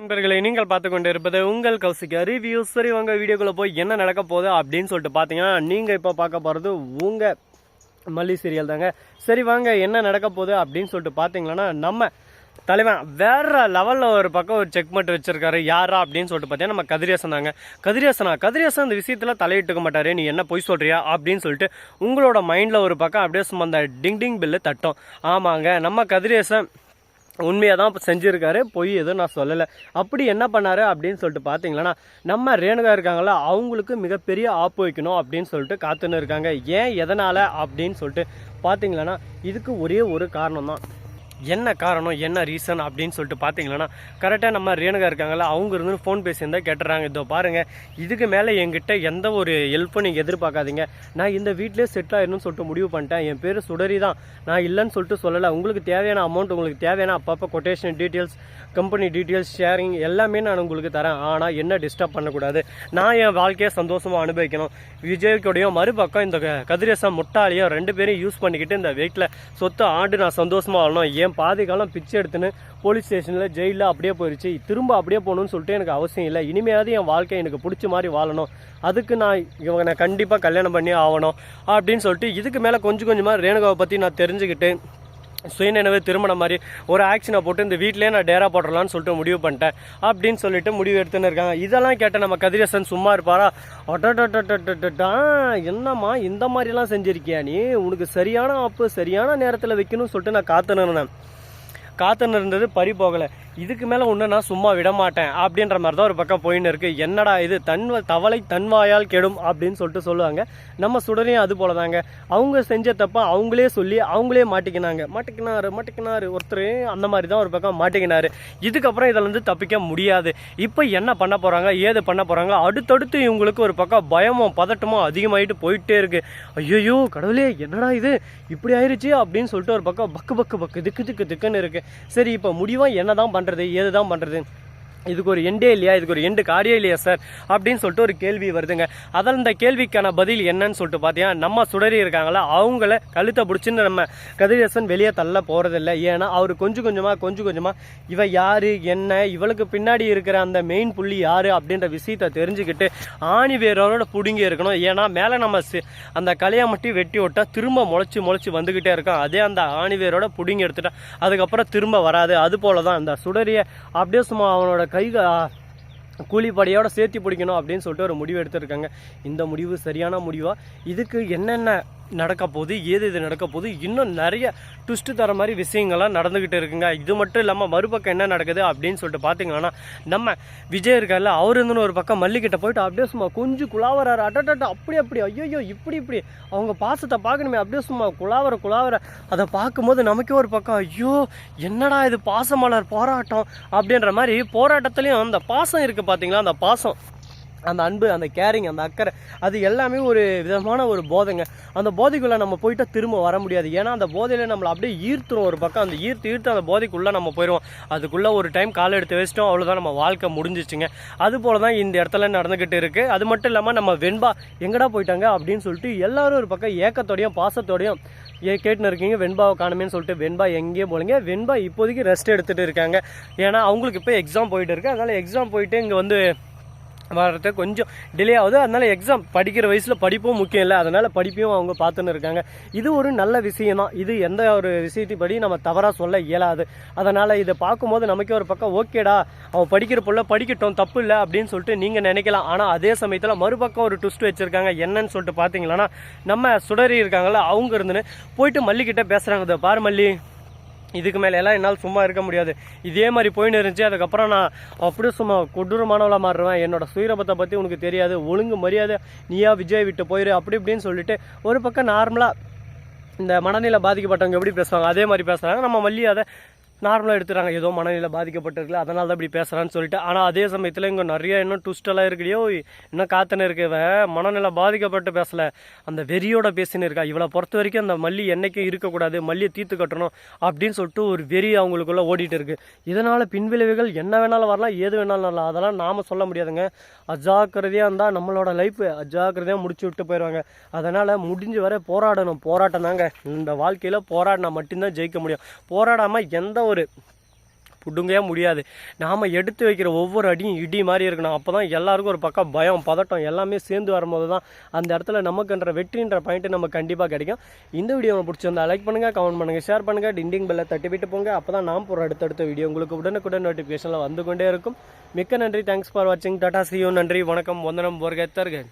நண்பர்களை நீங்கள் பார்த்து கொண்டு இருப்பது உங்கள் கௌசிக்கா ரிவ்யூ சரி உங்க வீடியோக்குள்ளே போய் என்ன நடக்க போகுது அப்படின்னு சொல்லிட்டு பார்த்தீங்கன்னா நீங்கள் இப்போ பார்க்க போகிறது உங்கள் மல்லி சீரியல் தாங்க. சரி வாங்க என்ன நடக்க போகுது அப்படின்னு சொல்லிட்டு பார்த்தீங்கன்னா நம்ம தலைவன் வேற லெவலில் ஒரு பக்கம் ஒரு செக் மட்டும் வச்சிருக்காரு. யாரா அப்படின்னு சொல்லிட்டு பார்த்தீங்கன்னா நம்ம கதிரேசன் தாங்க. கதிரேசனா? கதிரேசன் இந்த விஷயத்தில் தலையிட்டுக்க மாட்டாரு. நீ என்ன பொய் சொல்றியா அப்படின்னு சொல்லிட்டு உங்களோட மைண்டில் ஒரு பக்கம் அப்படியே சும்மா அந்த டிங் டிங் பில்லு தட்டும். ஆமாங்க நம்ம கதிரேசன் உண்மையாக தான் செஞ்சுருக்காரு. பொய் எதுவும் நான் சொல்லலை. அப்படி என்ன பண்ணாரு அப்படின்னு சொல்லிட்டு பார்த்தீங்களன்னா நம்ம ரேணுகா இருக்காங்களா அவங்களுக்கு மிகப்பெரிய ஆப்பு வைக்கணும் அப்படின்னு சொல்லிட்டு காத்துன்னு இருக்காங்க. ஏன் எதனால் அப்படின்னு சொல்லிட்டு பார்த்தீங்களன்னா இதுக்கு ஒரே ஒரு காரணம் தான் என்ன காரணம் என்ன ரீசன் அப்படின்னு சொல்லிட்டு பார்த்தீங்கன்னா கரெக்டாக நம்ம ரேணுகா இருக்காங்களா அவங்க இருந்து ஃபோன் பேசியிருந்தால் கேட்டுறாங்க. இதோ பாருங்கள் இதுக்கு மேலே என்கிட்ட எந்த ஒரு ஹெல்ப்பும் நீங்கள் எதிர்பார்க்காதீங்க. நான் இந்த வீட்டிலே செட் ஆயிடணும்னு சொல்லிட்டு முடிவு பண்ணிட்டேன். என் பேர் சுடரி தான். நான் இல்லைன்னு சொல்லிட்டு சொல்லலை. உங்களுக்கு தேவையான அமௌண்ட் உங்களுக்கு தேவையான அப்பப்போ quotation details company details sharing எல்லாமே நான் உங்களுக்கு தரேன். ஆனால் என்ன டிஸ்டர்ப் பண்ணக்கூடாது. நான் என் வாழ்க்கையை சந்தோஷமாக அனுபவிக்கணும். விஜய்க்குடையும் மறுபக்கம் இந்த கதிரேசம் முட்டாளியும் ரெண்டு பேரும் யூஸ் பண்ணிக்கிட்டு இந்த வீட்டில் சொத்தை ஆண்டு நான் சந்தோஷமாக வாழணும். ஏன் பாதி காலம் பிச்சை எடுத்துன்னு போலீஸ் ஸ்டேஷனில் ஜெயிலில் அப்படியே போயிடுச்சு திரும்ப அப்படியே போகணும்னு சொல்லிட்டு எனக்கு அவசியம் இல்லை. இனிமையாவது என் வாழ்க்கை எனக்கு பிடிச்ச மாதிரி வாழணும். அதுக்கு நான் இவங்க நான் கண்டிப்பாக கல்யாணம் பண்ணி ஆகணும். அப்படின்னு சொல்லிட்டு இதுக்கு மேலே கொஞ்சம் கொஞ்சமாக ரேணுகாவை பற்றி நான் தெரிஞ்சுக்கிட்டு சுயநினைவு திருமணம் மாதிரி ஒரு ஆக்ஷனை போட்டு இந்த வீட்டிலே நான் டேரா போட்டுடலாம்னு சொல்லிட்டு முடிவு பண்ணிட்டேன். அப்படின்னு சொல்லிட்டு முடிவு எடுத்துன்னு இருக்காங்க. இதெல்லாம் கேட்ட நம்ம கதிரேசன் சும்மா இருப்பாரா? அடடடடடடடா என்னம்மா இந்த மாதிரிலாம் செஞ்சிருக்கியா நீ? உனக்கு சரியான ஆப்பு சரியான நேரத்தில் வைக்கணும்னு சொல்லிட்டு நான் காத்துன்னு காத்துன்னு இருந்தது பறி போகலை. இதுக்கு மேலே ஒன்று நான் சும்மா விட மாட்டேன் அப்படின்ற மாதிரி தான் ஒரு பக்கம் போயின்னு இருக்குது என்னடா இது? தன் தவளை தன்வாயால் கெடும் அப்படின்னு சொல்லிட்டு சொல்லுவாங்க. நம்ம சுடரையும் அது போல தாங்க அவங்க செஞ்ச தப்பை அவங்களே சொல்லி அவங்களே மாட்டிக்கினாங்க. மாட்டிக்கினாரு மாட்டிக்கினாரு. ஒருத்தர் அந்த மாதிரி தான் ஒரு பக்கம் மாட்டிக்கினாரு. இதுக்கப்புறம் இதிலேருந்து தப்பிக்க முடியாது. இப்போ என்ன பண்ண போகிறாங்க ஏது பண்ண போகிறாங்க அடுத்தடுத்து இவங்களுக்கு ஒரு பக்கம் பயமும் பதட்டமும் அதிகமாயிட்டு போயிட்டே இருக்கு. ஐயோ கடவுளே என்னடா இது? இப்படி ஆயிடுச்சு அப்படின்னு சொல்லிட்டு ஒரு பக்கம் பக்கு பக்கு பக்கு திக்கு திக்கு திக்குன்னு இருக்குது சரி இப்போ முடிவாக என்ன தான் பண்ணுறது ஏது தான் பண்ணுறது இதுக்கு ஒரு எண்டே இல்லையா? இதுக்கு ஒரு எண்டு காரியே இல்லையா சார் அப்படின்னு சொல்லிட்டு ஒரு கேள்வி வருதுங்க. அதில் இந்த கேள்விக்கான பதில் என்னன்னு சொல்லிட்டு பார்த்தீங்கன்னா நம்ம சுடறி இருக்காங்களா? அவங்கள கழுத்தை பிடிச்சின்னு நம்ம கதிரேசன் வெளியே தள்ள போகிறதில்ல ஏன்னா அவர் கொஞ்சம் கொஞ்சமாக கொஞ்சம் கொஞ்சமாக இவ யார்? என்ன? இவளுக்கு பின்னாடி இருக்கிற அந்த மெயின் புள்ளி யார்? அப்படின்ற விஷயத்தை தெரிஞ்சுக்கிட்டு ஆணி வேரோட பிடுங்கி இருக்கணும். ஏன்னா மேலே நம்ம அந்த கலையை மட்டும் வெட்டி விட்டா திரும்ப முளைச்சி முளைச்சி வந்துக்கிட்டே இருக்கும். அதே அந்த ஆணி வேரோட பிடுங்கி எடுத்துட்டா அதுக்கப்புறம் திரும்ப வராது. அது போல தான் அந்த சுடரியை அப்படியே சும்மா அவனோட கை கூலிப்படையோட சேர்த்து பிடிக்கணும் அப்படின்னு சொல்லிட்டு ஒரு முடிவு எடுத்திருக்காங்க. இந்த முடிவு சரியான முடிவாக இதுக்கு என்னென்ன நடக்க போகுது ஏது இது நடக்க போகுது இன்னும் நிறைய ட்விஸ்ட்டு தர மாதிரி விஷயங்கள்லாம் நடந்துக்கிட்டு இருக்குங்க. இது மட்டும் இல்லாமல் மறுபக்கம் என்ன நடக்குது அப்படின்னு சொல்லிட்டு பார்த்தீங்கன்னா நம்ம விஜய் இருக்கார்ல அவர் இருந்துன்னு ஒரு பக்கம் மல்லிகிட்ட போயிட்டு அப்படியே சும்மா கொஞ்சம் குலாவராரு அட்டட்ட அப்படி அப்படி ஐயோ இப்படி இப்படி. அவங்க பாசத்தை பார்க்கணுமே அப்படியே சும்மா குலாவர குலாவர அதை பார்க்கும்போது நமக்கே ஒரு பக்கம் ஐயோ என்னடா இது பாசமலர் போராட்டம் அப்படின்ற மாதிரி போராட்டத்துலேயும் அந்த பாசம் இருக்குது பார்த்தீங்களா அந்த பாசம். அந்த அன்பு அந்த கேரிங் அந்த அக்கறை அது எல்லாமே ஒரு விதமான ஒரு போதைங்க. அந்த போதைக்குள்ளே நம்ம போயிட்டு திரும்ப வர முடியாது. ஏன்னா அந்த போதையில் நம்மளை அப்படியே ஈர்த்துரும் ஒரு பக்கம். அந்த ஈர்த்து ஈர்த்து அந்த போதைக்குள்ளே நம்ம போயிடுவோம் அதுக்குள்ளே ஒரு டைம் கால் எடுத்து வச்சிட்டோம் அவ்வளோதான் நம்ம வாழ்க்கை முடிஞ்சிச்சுங்க. அது போல தான் இந்த இடத்துல நடந்துக்கிட்டு இருக்குது அது மட்டும் இல்லாமல் நம்ம வெண்பா எங்கடா போயிட்டாங்க அப்படின்னு சொல்லிட்டு எல்லாரும் ஒரு பக்கம் ஏக்கத்தோடையும் பாசத்தோடையும் ஏ கேட்டுன்னு இருக்கீங்க. வெண்பாவை காணுமேன்னு சொல்லிட்டு வெண்பா எங்கேயும் போலீங்க. வெண்பா இப்போதைக்கு ரெஸ்ட் எடுத்துகிட்டு இருக்காங்க. ஏன்னா அவங்களுக்கு இப்போ எக்ஸாம் போயிட்டு இருக்கு. அதனால் எக்ஸாம் போயிட்டு இங்கே வந்து வர்றது கொஞ்சம் டிலே ஆகுது. அதனால எக்ஸாம் படிக்கிற வயசில் படிப்பும் முக்கியம் இல்லை. அதனால படிப்பையும் அவங்க பார்த்துன்னு இருக்காங்க. இது ஒரு நல்ல விஷயம் தான். இது எந்த ஒரு விஷயத்தைப்படி நம்ம தவறாக சொல்ல இயலாது. அதனால் இதை பார்க்கும்போது நமக்கே ஒரு பக்கம் ஓகேடா அவன் படிக்கிற புள்ள படிக்கட்டும் தப்பு இல்லை அப்படின்னு சொல்லிட்டு நீங்கள் நினைக்கலாம். ஆனால் அதே சமயத்தில் மறுபக்கம் ஒரு ட்விஸ்ட் வச்சுருக்காங்க. என்னன்னு சொல்லிட்டு பார்த்தீங்கன்னா நம்ம சுடரி இருக்காங்களா அவங்க இருந்துன்னு போயிட்டு மல்லிக்கிட்ட பேசுகிறாங்க இதை பாரு மல்லி. இதுக்கு மேலே எல்லாம் என்னால் சும்மா இருக்க முடியாது. இதே மாதிரி போயின்னு இருந்துச்சு அதுக்கப்புறம் நான் அப்படியே சும்மா கொடூரமானவளாக மாறுவேன் என்னோட சுயரபத்தை பற்றி உனக்கு தெரியாது ஒழுங்கு மரியாதை நீயா விஜய் விட்டு போயிரு அப்படி இப்படின்னு சொல்லிட்டு ஒரு பக்கம் நார்மலாக இந்த மனநிலை பாதிக்கப்பட்டவங்க எப்படி பேசுவாங்க அதே மாதிரி பேசுகிறாங்க நம்ம மல்லி அதை நார்மலாக எடுத்துறாங்க. ஏதோ மனநிலை பாதிக்கப்பட்டிருக்குல்ல அதனால தான் இப்படி பேசுகிறான்னு சொல்லிட்டு. ஆனால் அதே சமயத்தில் இங்கே நிறைய இன்னும் ட்விஸ்டெல்லாம் இருக்குடியோ இன்னும் காத்துன்னு இருக்கவன் மனநிலை பாதிக்கப்பட்டு பேசலை. அந்த வெறியோட பேசின்னு இருக்கா. இவளை பொறுத்த வரைக்கும் அந்த மல்லி என்னைக்கும் இருக்கக்கூடாது மல்லியை தீர்த்து கட்டணும் அப்படின்னு சொல்லிட்டு ஒரு வெறி அவங்களுக்குள்ள ஓடிட்டு இருக்கு. இதனால் பின்விளைவுகள் என்ன வேணாலும் வரலாம் ஏது வேணாலும் வரலாம். அதெல்லாம் நாம் சொல்ல முடியாதுங்க. அஜாக்கிரதையாக இருந்தால் நம்மளோட லைஃப் அஜாக்கிரதையாக முடிச்சு விட்டு போயிடுவாங்க. அதனால் முடிஞ்ச வரை போராடணும். போராட்டம் தாங்க. இந்த வாழ்க்கையில் போராடினா மட்டும்தான் ஜெயிக்க முடியும். போராடாமல் எந்த ஒரு பிடுங்கவே முடியாது. நாம் எடுத்து வைக்கிற ஒவ்வொரு அடியும் இடி மாதிரி இருக்கணும். அப்போ தான் எல்லாருக்கும் ஒரு பக்கம் பயம் பதட்டம் எல்லாமே சேர்ந்து வரும்போது தான் அந்த இடத்துல நமக்குன்ற வெற்றின்ற பாயிண்ட் நமக்கு கண்டிப்பாக கிடைக்கும். இந்த வீடியோ பிடிச்சிருந்தா லைக் பண்ணுங்கள் கமெண்ட் பண்ணுங்கள் ஷேர் பண்ணுங்கள் டிண்டிங் பெல்லை தட்டி விட்டு போங்க. அப்போ தான் நாம் போகிற அடுத்தடுத்த வீடியோ உங்களுக்கு உடனுக்குடன் நோட்டிஃபிகேஷனில் வந்து கொண்டே இருக்கும். மிக்க நன்றி. தேங்க்ஸ் ஃபார் வாட்சிங் டாடா சியூ நன்றி. வணக்கம். வந்தனம். போர்க தருக.